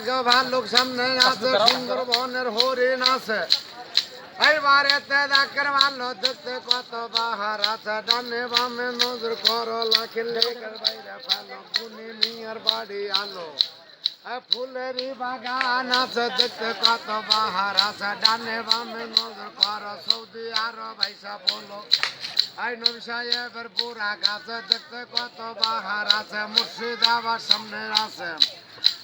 বাঘ ভাল্লুক সামনে আছে সুন্দরবনের হরিণ আছে এইবারে তে ডাকের ভালো দেখতে কত বাহার আছে? ডানে বামে নজর করো লাখের লেকের বাইরে ফেলো গুনি মিয়ার বাড়ি আলো। ফুলেরই বাগান আছে দেখতে কত বাহার আছে? ডানে বামে নজর করো সৌদি আরব আইসা বলো। আই নবী সাহেবের বুড়া গাছে দেখতে কত বাহার আছে মুর্শিদাবাদ সামনে আছে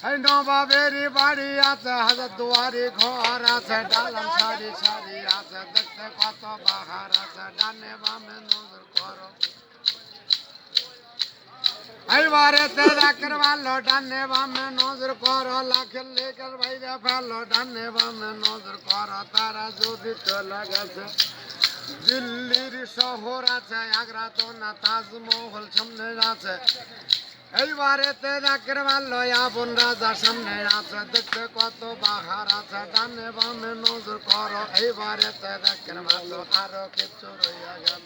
এই নবাবেরই বাড়ি আছে হাজার দুয়ারি ঘর আছে ডালাম সারি সারি আছে দেখতে কত বাহার আছে ডানে বামে নজর করো এইবারে তে রাখের ভালো ডানে বামে নজর করো লাখের লেকের বাইরে ফেলো ডানে বামে নজর করো তারা যদি চলে গেছে দিল্লির শহর আছে আগ্রা তো না তাজমহল সামনে আছে। এইবারে তে রাখের ভালো আপন রাজা সামনে আছে, দেখতে কত বাহার আছে, ডানে বামে নজর করো। এইবারে তে রাখের ভালো আরও কিছু রইয়া গেল।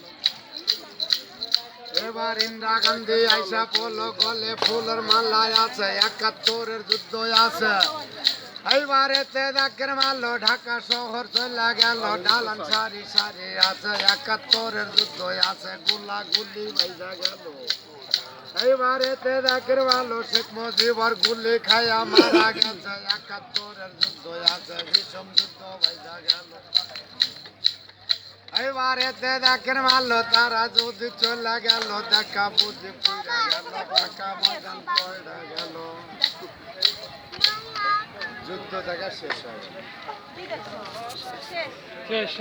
এবার ইন্দিরা গান্ধী আইসা পলো গলে, ফুলের মালায় আছে, একাত্তরের যুদ্ধ আছে। এইবারে তে দেখের মারলো ঢাকা শহর চলে গেল। ডালান সারি সারি আছে একাত্তরের যুদ্ধ আছে গুলা গুলি বাইজা গেল। এইবারে তে দেখের ভালো শেখ মুজিবর গুলি খায়া মারা গেছে একাত্তরের যুদ্ধ আছে বিষম যুদ্ধ বাইজা গেল। এবারে তে দেখেন ভালো তারা যদি চলে গেল দেখা বুঝি পুরা গেল টাকা বাগান পড়ে গেল। যুদ্ধ দেখা শেষ হয়। শেষ।